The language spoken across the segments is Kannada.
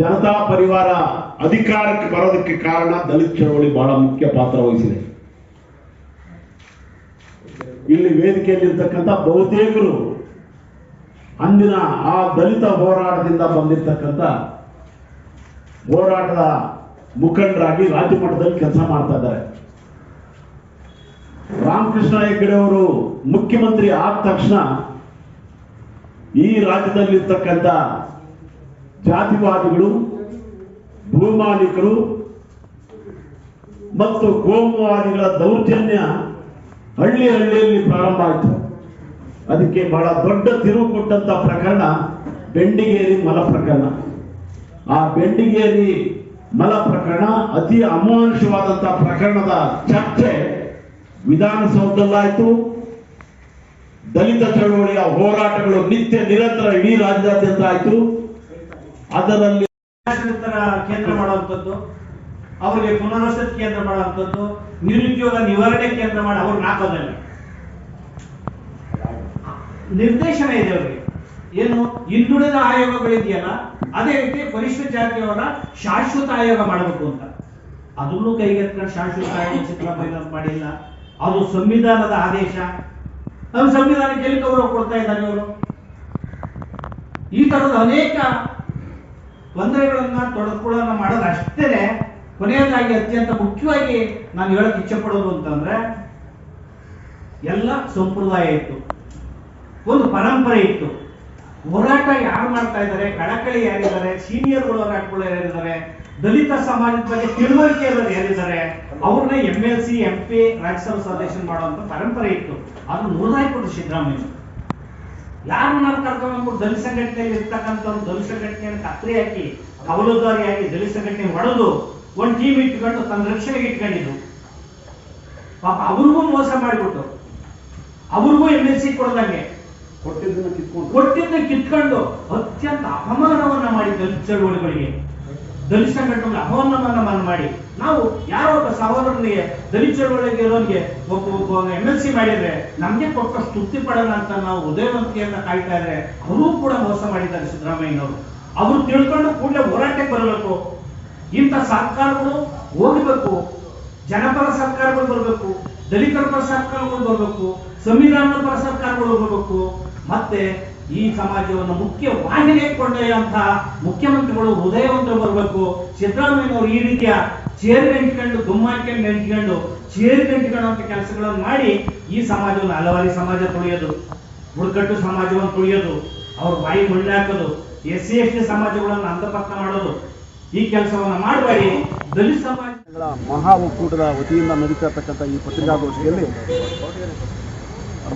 ಜನತಾ ಪರಿವಾರ ಅಧಿಕಾರಕ್ಕೆ ಬರೋದಕ್ಕೆ ಕಾರಣ ದಲಿತ ಚಳವಳಿ ಬಹಳ ಮುಖ್ಯ ಪಾತ್ರ ವಹಿಸಿದೆ. ಇಲ್ಲಿ ವೇದಿಕೆಯಲ್ಲಿರ್ತಕ್ಕಂಥ ಬಹುತೇಕರು ಅಂದಿನ ಆ ದಲಿತ ಹೋರಾಟದಿಂದ ಬಂದಿರತಕ್ಕಂಥ ಹೋರಾಟದ ಮುಖಂಡರಾಗಿ ರಾಜ್ಯ ಮಟ್ಟದಲ್ಲಿ ಕೆಲಸ ಮಾಡ್ತಾ ಇದ್ದಾರೆ. ರಾಮಕೃಷ್ಣ ಹೆಗ್ಗಡೆ ಅವರು ಮುಖ್ಯಮಂತ್ರಿ ಆದ ತಕ್ಷಣ ಈ ರಾಜ್ಯದಲ್ಲಿರ್ತಕ್ಕಂಥ ಜಾತಿವಾದಿಗಳು, ಭೂಮಾಲೀಕರು ಮತ್ತು ಗೋಮುವಾದಿಗಳ ದೌರ್ಜನ್ಯ ಹಳ್ಳಿ ಹಳ್ಳಿಯಲ್ಲಿ ಪ್ರಾರಂಭ ಆಯಿತು. ಅದಕ್ಕೆ ಬಹಳ ದೊಡ್ಡ ತಿರುವು ಕೊಟ್ಟಂತ ಪ್ರಕರಣ ಬೆಂಡಿಗೇರಿ ಮಲ ಪ್ರಕರಣ. ಆ ಬೆಂಡಿಗೇರಿ ಮಲ ಪ್ರಕರಣ ಅತಿ ಅಮಾನುಷವಾದಂತಹ ಪ್ರಕರಣದ ಚರ್ಚೆ ವಿಧಾನಸೌಧದಲ್ಲಾಯಿತು ದಲಿತ ಚಳವಳಿಯ ಹೋರಾಟಗಳು ನಿತ್ಯ ನಿರಂತರ ಇಡೀ ರಾಜ್ಯಾದ್ಯಂತ ಆಯ್ತು. ಅದರಲ್ಲಿ ಕೇಂದ್ರ ಮಾಡುವಂಥದ್ದು, ಅವರಿಗೆ ಪುನರ್ವಸತಿ ಕೇಂದ್ರ ಮಾಡುವಂಥದ್ದು, ನಿರುದ್ಯೋಗ ನಿವಾರಣೆ ಕೇಂದ್ರ ಮಾಡಿ ಅವ್ರು ಹಾಕೋದಲ್ಲ ನಿರ್ದೇಶನ ಇದೆ ಅವರಿಗೆ. ಏನು, ಹಿಂದುಳಿದ ಆಯೋಗಗಳಿದೆಯಲ್ಲ ಅದೇ ರೀತಿ ಪರಿಶಿಷ್ಟ ಜಾತಿಯವರ ಶಾಶ್ವತ ಆಯೋಗ ಮಾಡಬೇಕು ಅಂತ. ಅದನ್ನು ಕೈಗೆತ್ಕೊಂಡು ಶಾಶ್ವತ ಆಯೋಗ ಸಿದ್ದರಾಮಯ್ಯ ಮಾಡಿಲ್ಲ. ಅದು ಸಂವಿಧಾನದ ಆದೇಶ. ನಮ್ಮ ಸಂವಿಧಾನಕ್ಕೆ ಎಲ್ಲಿ ಗೌರವ ಕೊಡ್ತಾ ಇದ್ದಾರೆ ಇವರು? ಈ ತರದ ಅನೇಕ ತೊಂದರೆಗಳನ್ನ ತೊಡಕೊಳ್ಳೋಣ ಮಾಡೋದು ಅಷ್ಟೇ ಕೊನೆಯದಾಗಿ ಅತ್ಯಂತ ಮುಖ್ಯವಾಗಿ ನಾನು ಹೇಳಕ್ ಇಚ್ಛೆ ಪಡೋದು ಅಂತಂದ್ರೆ, ಎಲ್ಲ ಸಂಪ್ರದಾಯ ಇತ್ತು. ಒಂದು ಪರಂಪರೆ ಇತ್ತು. ಹೋರಾಟ ಯಾರು ಮಾಡ್ತಾ ಇದ್ದಾರೆ? ಕಳಕಳಿ ಯಾರಿದ್ದಾರೆ? ಸೀನಿಯರ್ ಹೋರಾಟಗಳು ಯಾರಿದ್ದಾರೆ? ದಲಿತ ಸಮಾಜದ ಬಗ್ಗೆ ತಿಳುವಳಿಕೆ ಯಾರಿದ್ದಾರೆ? ಅವ್ರನ್ನ M L C M P Rajya Sabha ಸದಸ್ಯ ಮಾಡುವಂತ ಪರಂಪರೆ ಇತ್ತು. ಅದು ಮುರಿದಾಯ್ಕೊಟ್ರು ಸಿದ್ದರಾಮಯ್ಯ. ಯಾರು ನಾವು ಕರ್ಕೊಂಡ್ಬಿಟ್ಟು ದಲಿತ ಸಂಘಟನೆಯಲ್ಲಿ ಇರ್ತಕ್ಕಂಥವ್ರು ದಲಿತ ಸಂಘಟನೆಯನ್ನು ಕತ್ರಿ ಹಾಕಿ ಕವಲುದಾರಿ ಹಾಕಿ ದಲಿತ ಸಂಘಟನೆ ಹೊಡೆದು ಒಂದು ಟೀಮ್ ಇಟ್ಕೊಂಡು ತನ್ನ ರಕ್ಷಣೆಗೆ ಇಟ್ಕೊಂಡಿದ್ರು. ಪಾಪ ಅವ್ರಿಗೂ ಮೋಸ ಮಾಡಿಬಿಟ್ಟು ಅವ್ರಿಗೂ ಎಂ ಎಲ್ ಸಿ ಕೊಡ್ದಂಗೆ. ಕೊಟ್ಟಿದ್ದನ್ನ ಕಿತ್ಕೊಂಡು ಕೊಟ್ಟಿದ್ದ ಕಿತ್ಕೊಂಡು ಅತ್ಯಂತ ಅಪಮಾನವನ್ನ ಮಾಡಿ ದಲಿತ ಚಳುವಳಿಗಳಿಗೆ. ದಲಿತ ಸಂಘಟನೆಗಳ ಮನ ಮಾಡಿ, ನಾವು ಯಾರೋ ಒಬ್ಬ ಸಹೋದರನಿಗೆ ದಲಿತ ಚಳವಳಿಗೆ ಒಬ್ಬ ಒಬ್ಬ ಎಂ ಎಲ್ ಸಿ ಮಾಡಿದ್ರೆ ನಮ್ಗೆ ಕೊಟ್ಟ ಸ್ತುತಿ ಪಡೋಣ ಅಂತ ನಾವು ಉದಯವಂತಿಯನ್ನ ಕಾಯ್ತಾ ಇದ್ರೆ ಅವರು ಕೂಡ ಮೋಸ ಮಾಡಿದ್ದಾರೆ ಸಿದ್ದರಾಮಯ್ಯನವರು. ಅವರು ತಿಳ್ಕೊಂಡು ಕೂಡಲೇ ಹೋರಾಟಕ್ಕೆ ಬರಬೇಕು. ಇಂಥ ಸರ್ಕಾರಗಳು ಹೋಗಬೇಕು. ಜನಪರ ಸರ್ಕಾರಗಳು ಬರಬೇಕು. ದಲಿತರ ಪರ ಸರ್ಕಾರಗಳು ಬರಬೇಕು. ಸಂವಿಧಾನದ ಪರ ಸರ್ಕಾರಗಳು ಮತ್ತೆ ಈ ಸಮಾಜವನ್ನು ಮುಖ್ಯ ವಾಹಿನಿಗೆ ಕೊಂಡೊಯ್ಯುವಂತಹ ಮುಖ್ಯಮಂತ್ರಿಗಳು ಹೃದಯವಂತರು ಬರಬೇಕು. ಸಿದ್ದರಾಮಯ್ಯನವರು ಈ ರೀತಿಯ ಚೇರ್ ಗುಮ್ಮ ಗುಮ್ಮಾಕೊಂಡು ಗಂಟ್ಕೊಂಡು ಚೇರ್ ಗಂಟ್ಕೊಳ್ಳುವಂತ ಕೆಲಸಗಳನ್ನು ಮಾಡಿ ಈ ಸಮಾಜವನ್ನು ಹಲವಾರಿ ಸಮಾಜ ತುಳಿಯೋದು, ಬುಡಕಟ್ಟು ಸಮಾಜವನ್ನು ತುಳಿಯೋದು, ಅವ್ರ ಬಾಯಿ ಮಣ್ಣು ಹಾಕೋದು ಎಸ್ ಸಿ ಎಸ್ ಟಿ ಸಮಾಜಗಳನ್ನು ಅಂತಪತ್ತ ಮಾಡೋದು, ಈ ಕೆಲಸವನ್ನ ಮಾಡಬೇಡಿ ದಲಿತ ಸಮಾಜಗಳ ಮಹಾ ಒಕ್ಕೂಟದ ವತಿಯಿಂದ ನಡೀತಾ ಇರ್ತಕ್ಕಂಥ ಈ ಪತ್ರಿಕಾಗೋಷ್ಠಿಯಲ್ಲಿ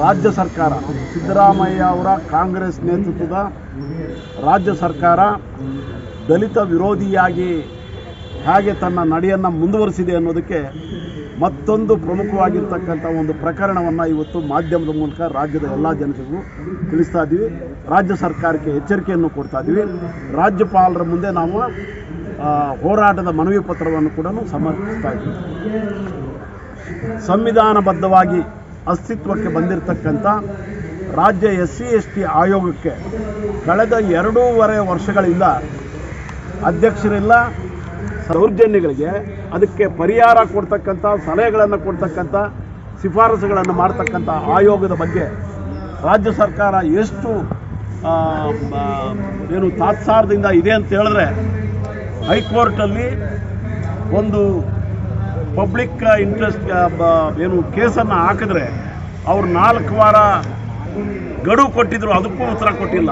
ರಾಜ್ಯ ಸರ್ಕಾರ, ಸಿದ್ದರಾಮಯ್ಯ ಅವರ ಕಾಂಗ್ರೆಸ್ ನೇತೃತ್ವದ ರಾಜ್ಯ ಸರ್ಕಾರ ದಲಿತ ವಿರೋಧಿಯಾಗಿ ಹೇಗೆ ತನ್ನ ನಡೆಯನ್ನು ಮುಂದುವರಿಸಿದೆ ಅನ್ನೋದಕ್ಕೆ ಮತ್ತೊಂದು ಪ್ರಮುಖವಾಗಿರ್ತಕ್ಕಂಥ ಒಂದು ಪ್ರಕರಣವನ್ನು ಇವತ್ತು ಮಾಧ್ಯಮದ ಮೂಲಕ ರಾಜ್ಯದ ಎಲ್ಲ ಜನತೆಗೂ ತಿಳಿಸ್ತಾ ಇದ್ದೀವಿ. ರಾಜ್ಯ ಸರ್ಕಾರಕ್ಕೆ ಎಚ್ಚರಿಕೆಯನ್ನು ಕೊಡ್ತಾ ಇದ್ದೀವಿ. ರಾಜ್ಯಪಾಲರ ಮುಂದೆ ನಾವು ಹೋರಾಟದ ಮನವಿ ಪತ್ರವನ್ನು ಕೂಡ ಸಮರ್ಪಿಸ್ತಾ ಇದ್ದೀವಿ. ಸಂವಿಧಾನಬದ್ಧವಾಗಿ ಅಸ್ತಿತ್ವಕ್ಕೆ ಬಂದಿರತಕ್ಕಂಥ ರಾಜ್ಯ ಎಸ್ ಸಿ, ಎಸ್ ಟಿ ಆಯೋಗಕ್ಕೆ ಕಳೆದ ಎರಡೂವರೆ ವರ್ಷಗಳಿಂದ ಅಧ್ಯಕ್ಷರಿಲ್ಲ, ಸೌರ್ಜನ್ಯಗಳಿಗೆ ಅದಕ್ಕೆ ಪರಿಹಾರ ಕೊಡ್ತಕ್ಕಂಥ, ಸಲಹೆಗಳನ್ನು ಕೊಡ್ತಕ್ಕಂಥ, ಶಿಫಾರಸುಗಳನ್ನು ಮಾಡ್ತಕ್ಕಂಥ ಆಯೋಗದ ಬಗ್ಗೆ ರಾಜ್ಯ ಸರ್ಕಾರ ಎಷ್ಟು ಏನು ತಾತ್ಸಾರದಿಂದ ಇದೆ ಅಂತ ಹೇಳಿದ್ರೆ ಹೈಕೋರ್ಟಲ್ಲಿ ಒಂದು ಪಬ್ಲಿಕ್ ಇಂಟ್ರೆಸ್ಟ್ ಏನು ಕೇಸನ್ನು ಹಾಕಿದ್ರೆ ಅವ್ರು ನಾಲ್ಕು ವಾರ ಗಡುವು ಕೊಟ್ಟಿದ್ರು ಅದಕ್ಕೂ ಉತ್ತರ ಕೊಟ್ಟಿಲ್ಲ.